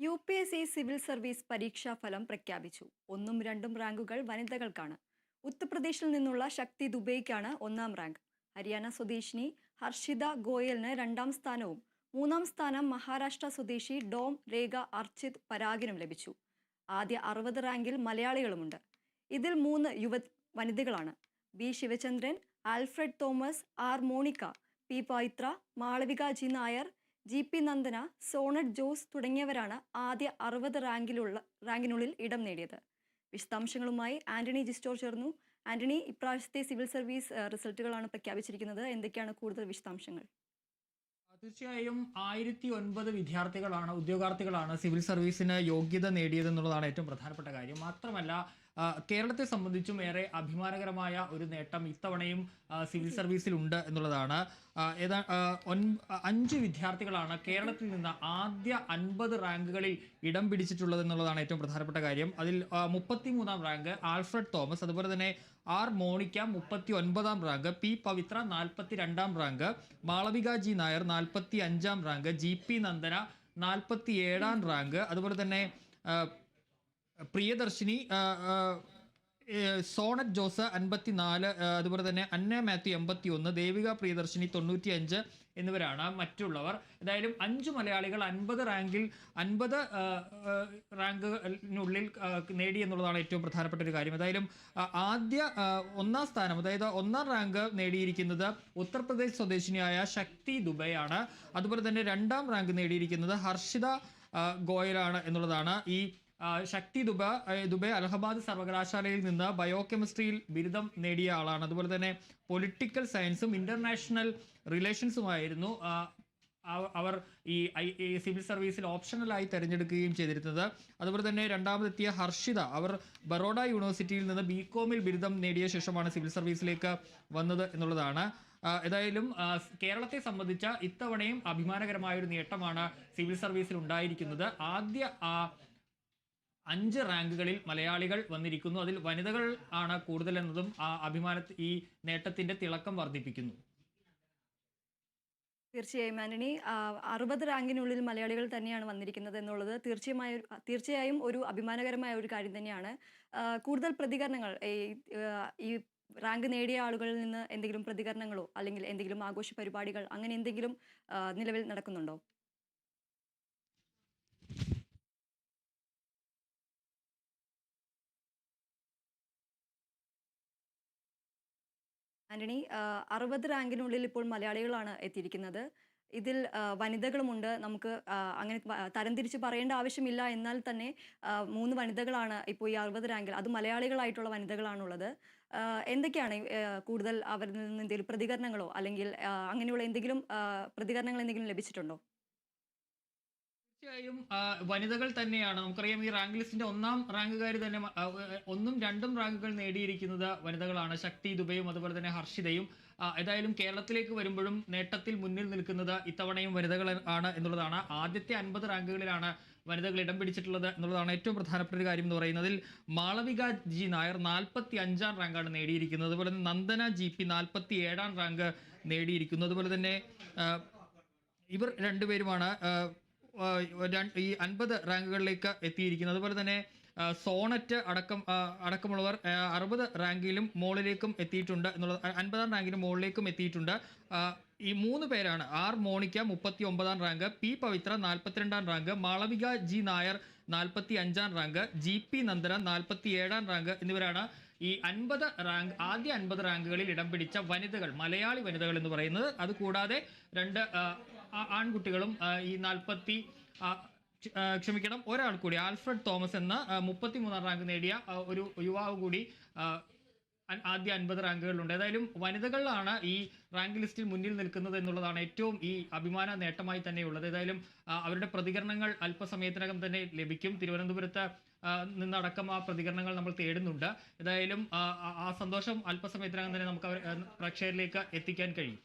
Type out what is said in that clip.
U P S C civil service പരീക്ഷാ ഫലം പ്രഖ്യാപിച്ചു. ഒന്നും രണ്ടും റാങ്കുകൾ വനിതകൾക്കാണ്. ഉത്തർപ്രദേശിൽ നിന്നുള്ള ശക്തി ദുബൈക്കാണ് ഒന്നാം റാങ്ക്. ഹരിയാന സ്വദേശിനി ഹർഷിത ഗോയലിന് രണ്ടാം സ്ഥാനവും. മൂന്നാം സ്ഥാനം മഹാരാഷ്ട്ര സ്വദേശി ഡോം രേഖ അർച്ചിത് പരാഗിനും ലഭിച്ചു. ആദ്യ അറുപത് റാങ്കിൽ മലയാളികളുമുണ്ട്. ഇതിൽ മൂന്ന് യുവ വനിതകളാണ്. B Sivachandran Alfred Thomas R Monica P Paithra Malavika G Nair G P Nandana Sonet Jose തുടങ്ങിയവരാണ് ആദ്യ അറുപത് റാങ്കിലുള്ള റാങ്കിനുള്ളിൽ ഇടം നേടിയത്. വിശദാംശങ്ങളുമായി ആന്റണി ജിസ്റ്റോർ ചേർന്നു. ആന്റണി ഇപ്രാവശ്യത്തെ സിവിൽ സർവീസ് റിസൾട്ടുകളാണ് പ്രഖ്യാപിച്ചിരിക്കുന്നത്. എന്തൊക്കെയാണ് കൂടുതൽ വിശദാംശങ്ങൾ? തീർച്ചയായും ആയിരത്തി ഒൻപത് വിദ്യാർത്ഥികളാണ് ഉദ്യോഗാർത്ഥികളാണ് സിവിൽ സർവീസിന് യോഗ്യത നേടിയതെന്നുള്ളതാണ് ഏറ്റവും പ്രധാനപ്പെട്ട കാര്യം. മാത്രമല്ല കേരളത്തെ സംബന്ധിച്ചും ഏറെ അഭിമാനകരമായ ഒരു നേട്ടം ഇത്തവണയും സിവിൽ സർവീസിൽ ഉണ്ട് എന്നുള്ളതാണ് അഞ്ച് വിദ്യാർത്ഥികളാണ് കേരളത്തിൽ നിന്ന് ആദ്യ അൻപത് റാങ്കുകളിൽ ഇടം പിടിച്ചിട്ടുള്ളത് എന്നുള്ളതാണ് ഏറ്റവും പ്രധാനപ്പെട്ട കാര്യം. അതിൽ മുപ്പത്തി മൂന്നാം റാങ്ക് ആൽഫ്രഡ് തോമസ് അതുപോലെ തന്നെ ആർ മോണിക്ക മുപ്പത്തി ഒൻപതാം റാങ്ക് പി പവിത്ര നാൽപ്പത്തി രണ്ടാം റാങ്ക് മാളവിക ജി നായർ നാൽപ്പത്തി അഞ്ചാം റാങ്ക് ജി പി നന്ദന നാൽപ്പത്തി ഏഴാം റാങ്ക് അതുപോലെ തന്നെ പ്രിയദർശിനി സോണറ്റ് ജോസ് അൻപത്തി നാല് അതുപോലെ തന്നെ അന്ന മാത്യു എൺപത്തി ഒന്ന് ദേവിക പ്രിയദർശിനി തൊണ്ണൂറ്റി അഞ്ച് എന്നിവരാണ് മറ്റുള്ളവർ. ഏതായാലും അഞ്ച് മലയാളികൾ അൻപത് റാങ്കിൽ അൻപത് റാങ്കിനുള്ളിൽ നേടി എന്നുള്ളതാണ് ഏറ്റവും പ്രധാനപ്പെട്ട ഒരു കാര്യം. ഏതായാലും ആദ്യ ഒന്നാം സ്ഥാനം അതായത് ഒന്നാം റാങ്ക് നേടിയിരിക്കുന്നത് ഉത്തർപ്രദേശ് സ്വദേശിനിയായ ശക്തി ദുബൈയാണ്. അതുപോലെ തന്നെ രണ്ടാം റാങ്ക് നേടിയിരിക്കുന്നത് ഹർഷിത ഗോയലാണ് എന്നുള്ളതാണ് ഈ ശക്തി ദുബ ദുബെ അലഹബാദ് സർവകലാശാലയിൽ നിന്ന് ബയോ കെമിസ്ട്രിയിൽ ബിരുദം നേടിയ ആളാണ്. അതുപോലെ തന്നെ പൊളിറ്റിക്കൽ സയൻസും ഇന്റർനാഷണൽ റിലേഷൻസുമായിരുന്നു അവർ ഈ സിവിൽ സർവീസിൽ ഓപ്ഷണലായി തിരഞ്ഞെടുക്കുകയും ചെയ്തിരുന്നത്. അതുപോലെ തന്നെ രണ്ടാമതെത്തിയ ഹർഷിത അവർ ബറോഡ യൂണിവേഴ്സിറ്റിയിൽ നിന്ന് ബി കോമിൽ ബിരുദം നേടിയ ശേഷമാണ് സിവിൽ സർവീസിലേക്ക് വന്നത് എന്നുള്ളതാണ്. ഏതായാലും കേരളത്തെ സംബന്ധിച്ച ഇത്തവണയും അഭിമാനകരമായ ഒരു നേട്ടമാണ് സിവിൽ സർവീസിൽ ഉണ്ടായിരിക്കുന്നത്. ആദ്യ ആ, അഞ്ച് റാങ്കുകളിൽ മലയാളികൾ വന്നിരിക്കുന്നു. അതിൽ വനിതകൾ ആണ് കൂടുതൽ എന്നതും ആ അഭിമാന ഈ നേട്ടത്തിന്റെ തിളക്കം വർദ്ധിപ്പിക്കുന്നു. തീർച്ചയായും ആന്റണി. അറുപത് റാങ്കിനുള്ളിൽ മലയാളികൾ തന്നെയാണ് വന്നിരിക്കുന്നത് എന്നുള്ളത് തീർച്ചയായും തീർച്ചയായും ഒരു അഭിമാനകരമായ ഒരു കാര്യം തന്നെയാണ്. കൂടുതൽ പ്രതികരണങ്ങൾ ഈ റാങ്ക് നേടിയ ആളുകളിൽ നിന്ന് എന്തെങ്കിലും പ്രതികരണങ്ങളോ അല്ലെങ്കിൽ എന്തെങ്കിലും ആഘോഷ പരിപാടികൾ അങ്ങനെ എന്തെങ്കിലും നിലവിൽ നടക്കുന്നുണ്ടോ? ആന്റണി അറുപത് റാങ്കിനുള്ളിൽ ഇപ്പോൾ മലയാളികളാണ് എത്തിയിരിക്കുന്നത്. ഇതിൽ വനിതകളുമുണ്ട്. നമുക്ക് അങ്ങനെ തരംതിരിച്ച് പറയേണ്ട ആവശ്യമില്ല. എന്നാൽ തന്നെ മൂന്ന് വനിതകളാണ് ഇപ്പോൾ ഈ അറുപത് റാങ്കിൽ. അത് മലയാളികളായിട്ടുള്ള വനിതകളാണുള്ളത്. എന്തൊക്കെയാണ് കൂടുതൽ അവരിൽ നിന്ന് എന്തെങ്കിലും പ്രതികരണങ്ങളോ അല്ലെങ്കിൽ അങ്ങനെയുള്ള എന്തെങ്കിലും പ്രതികരണങ്ങൾ എന്തെങ്കിലും ലഭിച്ചിട്ടുണ്ടോ? തീർച്ചയായും വനിതകൾ തന്നെയാണ്. നമുക്കറിയാം ഈ റാങ്ക് ലിസ്റ്റിന്റെ ഒന്നാം റാങ്കുകാർ തന്നെ ഒന്നും രണ്ടും റാങ്കുകൾ നേടിയിരിക്കുന്നത് വനിതകളാണ്. ശക്തി ദുബൈയും അതുപോലെ തന്നെ ഹർഷിതയും. ഏതായാലും കേരളത്തിലേക്ക് വരുമ്പോഴും നേട്ടത്തിൽ മുന്നിൽ നിൽക്കുന്നത് ഇത്തവണയും വനിതകൾ ആണ് എന്നുള്ളതാണ്. ആദ്യത്തെ അൻപത് റാങ്കുകളിലാണ് വനിതകൾ ഇടം പിടിച്ചിട്ടുള്ളത് എന്നുള്ളതാണ് ഏറ്റവും പ്രധാനപ്പെട്ട ഒരു കാര്യം എന്ന് പറയുന്നതിൽ മാളവിക ജി നായർ നാൽപ്പത്തി അഞ്ചാം റാങ്കാണ് നേടിയിരിക്കുന്നത്. അതുപോലെ തന്നെ നന്ദന ജി പി നാൽപ്പത്തി ഏഴാം റാങ്ക് നേടിയിരിക്കുന്നു. അതുപോലെ തന്നെ ഇവർ രണ്ടുപേരുമാണ് ഈ അൻപത് റാങ്കുകളിലേക്ക് എത്തിയിരിക്കുന്നത് അതുപോലെ തന്നെ സോണറ്റ് അടക്കം അടക്കമുള്ളവർ അറുപത് റാങ്കിലും മുകളിലേക്കും എത്തിയിട്ടുണ്ട് എന്നുള്ളത് അൻപതാം റാങ്കിന് മുകളിലേക്കും എത്തിയിട്ടുണ്ട്. ഈ മൂന്ന് പേരാണ് ആർ മോണിക്ക മുപ്പത്തി ഒമ്പതാം റാങ്ക് പി പവിത്ര നാൽപ്പത്തിരണ്ടാം റാങ്ക് മാളവിക ജി നായർ നാൽപ്പത്തി അഞ്ചാം റാങ്ക് ജി പി നന്ദന നാൽപ്പത്തി ഏഴാം റാങ്ക് എന്നിവരാണ് ഈ അൻപത് റാങ്ക് ആദ്യ അൻപത് റാങ്കുകളിൽ ഇടം പിടിച്ച വനിതകൾ മലയാളി വനിതകൾ എന്ന് പറയുന്നത്. അതുകൂടാതെ രണ്ട് ആൺകുട്ടികളും ഈ നാൽപ്പത്തി ക്ഷമിക്കണം ഒരാൾ കൂടി ആൽഫ്രഡ് തോമസ് എന്ന മുപ്പത്തി മൂന്നാം റാങ്ക് നേടിയ ഒരു യുവാവ് കൂടി ആദ്യ അൻപത് റാങ്കുകളിലുണ്ട്. ഏതായാലും വനിതകളിലാണ് ഈ റാങ്ക് ലിസ്റ്റിൽ മുന്നിൽ നിൽക്കുന്നത് എന്നുള്ളതാണ് ഏറ്റവും ഈ അഭിമാന നേട്ടമായി തന്നെയുള്ളത്. ഏതായാലും അവരുടെ പ്രതികരണങ്ങൾ അല്പസമയത്തിനകം തന്നെ ലഭിക്കും. തിരുവനന്തപുരത്ത് നിന്നടക്കം ആ പ്രതികരണങ്ങൾ നമ്മൾ തേടുന്നുണ്ട്. ഏതായാലും ആ സന്തോഷം അല്പസമയത്തിനകം തന്നെ നമുക്ക് അവർ പ്രേക്ഷകരിലേക്ക് എത്തിക്കാൻ കഴിയും.